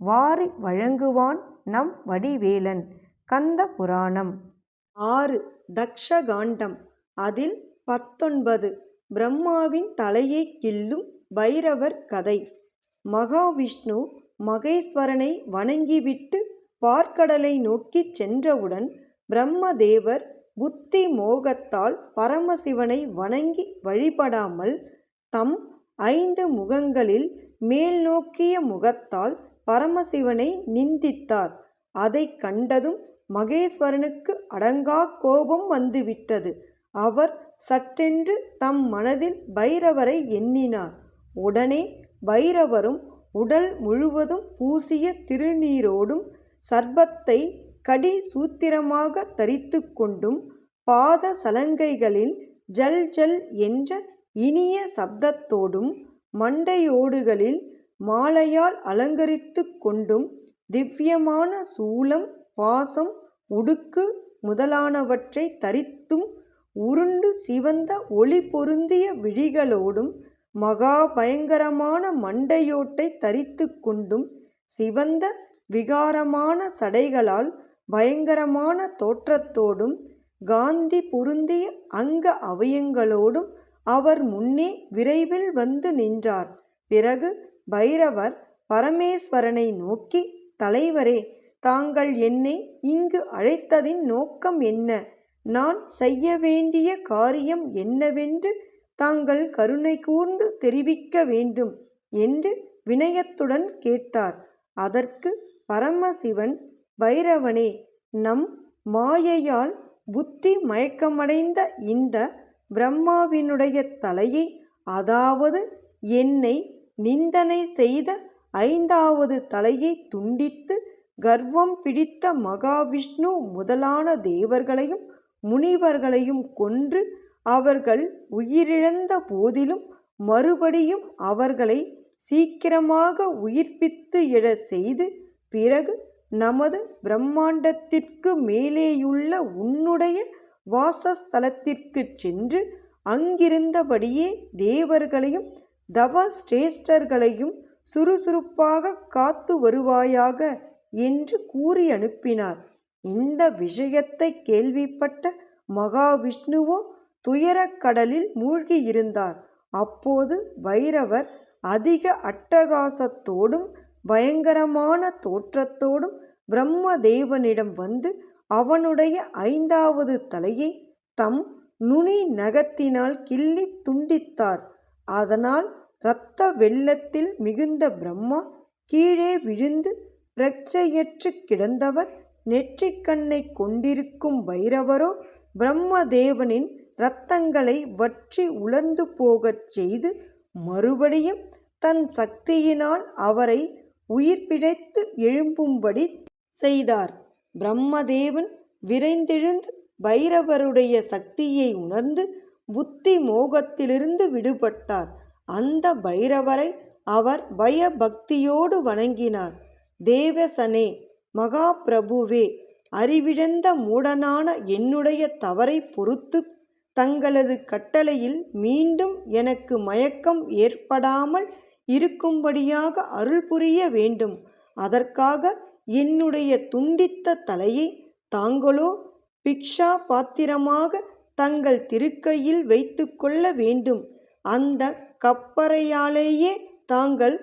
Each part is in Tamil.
வாரி வழங்குவான் நம் வடிவேலன். கந்த புராணம். ஆறு. தக்ஷகாண்டம். அதில் பத்தொன்பது. பிரம்மாவின் தலையை கில்லும் பைரவர் கதை. மகாவிஷ்ணு மகேஸ்வரனை வணங்கிவிட்டு பார்க்கடலை நோக்கிச் சென்றவுடன் பிரம்மதேவர் புத்தி மோகத்தால் பரமசிவனை வணங்கி வழிபடாமல் தம் ஐந்து முகங்களில் மேல் நோக்கிய முகத்தால் பரமசிவனை நிந்தித்தார். அதை கண்டதும் மகேஸ்வரனுக்கு அடங்கா கோபம் வந்துவிட்டது. அவர் சட்டென்று தம் மனதில் பைரவரை எண்ணினார். உடனே பைரவரும் உடல் முழுவதும் பூசிய திருநீரோடும் சர்ப்பத்தை கடி சூத்திரமாக தரித்து கொண்டும் பாத சலங்கைகளில் ஜல் ஜல் என்ற இனிய சப்தத்தோடும் மண்டையோடுகளில் மாலையால் அலங்கரித்து கொண்டும் திவ்யமான சூலம் பாசம் உடுக்கு முதலானவற்றை தரித்தும் உருண்டு சிவந்த ஒளி பொருந்திய விழிகளோடும் மகா பயங்கரமான மண்டையோட்டை தரித்து கொண்டும் சிவந்த விகாரமான சடைகளால் பயங்கரமான தோற்றத்தோடும் காந்தி பொருந்திய அங்க அவயங்களோடும் அவர் முன்னே விரைவில் வந்து நின்றார். பிறகு பைரவர் பரமேஸ்வரனை நோக்கி தலைவரே தாங்கள் என்னை இங்கு அழைத்ததின் நோக்கம் என்ன? நான் செய்ய வேண்டிய காரியம் என்னவென்று தாங்கள் கருணை கூர்ந்து தெரிவிக்க வேண்டும் என்று வினயத்துடன் கேட்டார். அதற்கு பரமசிவன் பைரவனே நம் மாயையால் புத்தி மயக்கமடைந்த இந்த பிரம்மாவினுடைய தலையை அதாவது என்னை நிந்தனை செய்த ஐந்தாவது தலையை துண்டித்து கர்வம் பிடித்த மகாவிஷ்ணு முதலான தேவர்களையும் முனிவர்களையும் கொன்று அவர்கள் உயிரிழந்த போதிலும் மறுபடியும் அவர்களை சீக்கிரமாக உயிர்ப்பித்து எழ செய்து பிறகு நமது பிரம்மாண்டத்திற்கு மேலேயுள்ள உன்னுடைய வாசஸ்தலத்திற்கு சென்று அங்கிருந்தபடியே தேவர்களையும் தவ சிரேஷ்டர்களையும் சுறுசுறுப்பாக காத்து வருவாயாக என்று கூறி அனுப்பினார். இந்த விஷயத்தை கேள்விப்பட்ட மகாவிஷ்ணுவோ துயரக் கடலில் மூழ்கியிருந்தார். அப்போது பைரவர் அதிக அட்டகாசத்தோடும் பயங்கரமான தோற்றத்தோடும் பிரம்மதேவனிடம் வந்து அவனுடைய ஐந்தாவது தலையை தம் நுனி நகத்தினால் கிள்ளி துண்டித்தார். அதனால் இரத்த வெள்ளத்தில் மிகுந்த பிரம்மா கீழே விழுந்து பிரச்சையற்று கிடந்தவர் நெற்றிக்கண்ணை கொண்டிருக்கும் பைரவரோ பிரம்மதேவனின் இரத்தங்களை வற்றி உலர்ந்து போகச் செய்து மறுபடியும் தன் சக்தியினால் அவரை உயிர் பிழைத்து எழும்பும்படி செய்தார். பிரம்மதேவன் விரைந்தெழுந்து பைரவருடைய சக்தியை உணர்ந்து புத்தி மோகத்திலிருந்து விடுபட்டார். அந்த பைரவரை அவர் பயபக்தியோடு வணங்கினார். தேவசனே மகா பிரபுவே அறிவிழந்த மூடனான என்னுடைய தவறை பொறுத்து தங்களது கட்டளையில் மீண்டும் எனக்கு மயக்கம் ஏற்படாமல் இருக்கும்படியாக அருள் புரிய வேண்டும். அதற்காக என்னுடைய துண்டித்த தலையை தாங்களோ பிக்ஷா பாத்திரமாக தங்கள் திருக்கையில் வைத்து கொள்ள வேண்டும். அந்த கப்பறையாலேயே தாங்கள்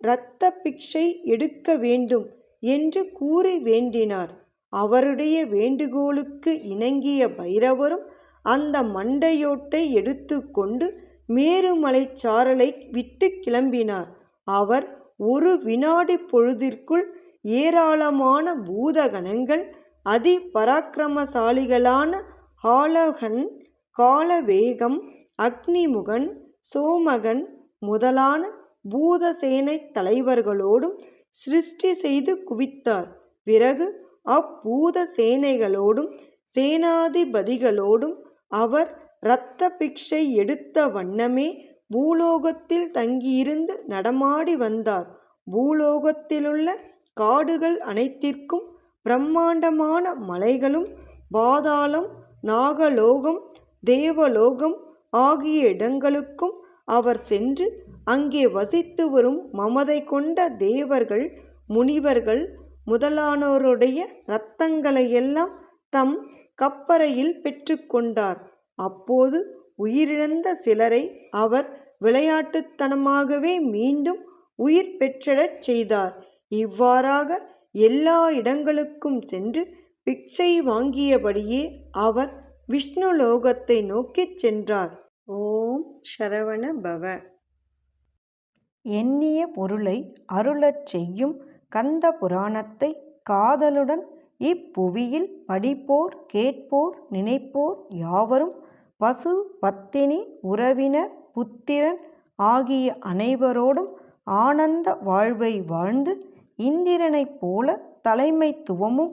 இரத்த பிக்ஷை எடுக்க வேண்டும் என்று கூறி வேண்டினார். அவருடைய வேண்டுகோளுக்கு இணங்கிய பைரவரும் அந்த மண்டையோட்டை எடுத்துக்கொண்டு மேருமலை சாரலை விட்டு கிளம்பினார். அவர் ஒரு வினாடி பொழுதிற்குள் ஏராளமான பூதகணங்கள் அதி பராக்கிரமசாலிகளான ஹாலகன் காலவேகம் அக்னிமுகன் சோமகன் முதலான பூதசேனை தலைவர்களோடும் சிருஷ்டி செய்து குவித்தார். பிறகு அப்பூத சேனைகளோடும் சேனாதிபதிகளோடும் அவர் இரத்த பிக்ஷை எடுத்த வண்ணமே பூலோகத்தில் தங்கியிருந்து நடமாடி வந்தார். பூலோகத்திலுள்ள காடுகள் அனைத்திற்கும் பிரம்மாண்டமான மலைகளும் பாதாளம் நாகலோகம் தேவலோகம் ஆகிய இடங்களுக்கும் அவர் சென்று அங்கே வசித்து வரும் மமதை கொண்ட தேவர்கள் முனிவர்கள் முதலானோருடைய இரத்தங்களையெல்லாம் தம் கப்பறையில் பெற்றுக்கொண்டார். அப்போது உயிரிழந்த சிலரை அவர் விளையாட்டுத்தனமாகவே மீண்டும் உயிர் பெற்றிடச் செய்தார். இவ்வாறாக எல்லா இடங்களுக்கும் சென்று பிக்ஷை வாங்கியபடியே அவர் விஷ்ணு லோகத்தை நோக்கிச் சென்றார். ஓம் சரவண பவ. எண்ணிய பொருளை அருளச் செய்யும் கந்த புராணத்தை காதலுடன் இப்புவியில் படிப்போர் கேட்போர் நினைப்போர் யாவரும் பசு பத்தினி உறவினர் புத்திரன் ஆகிய அனைவரோடும் ஆனந்த வாழ்வை வாழ்ந்து இந்திரனைப் போல தலைமைத்துவமும்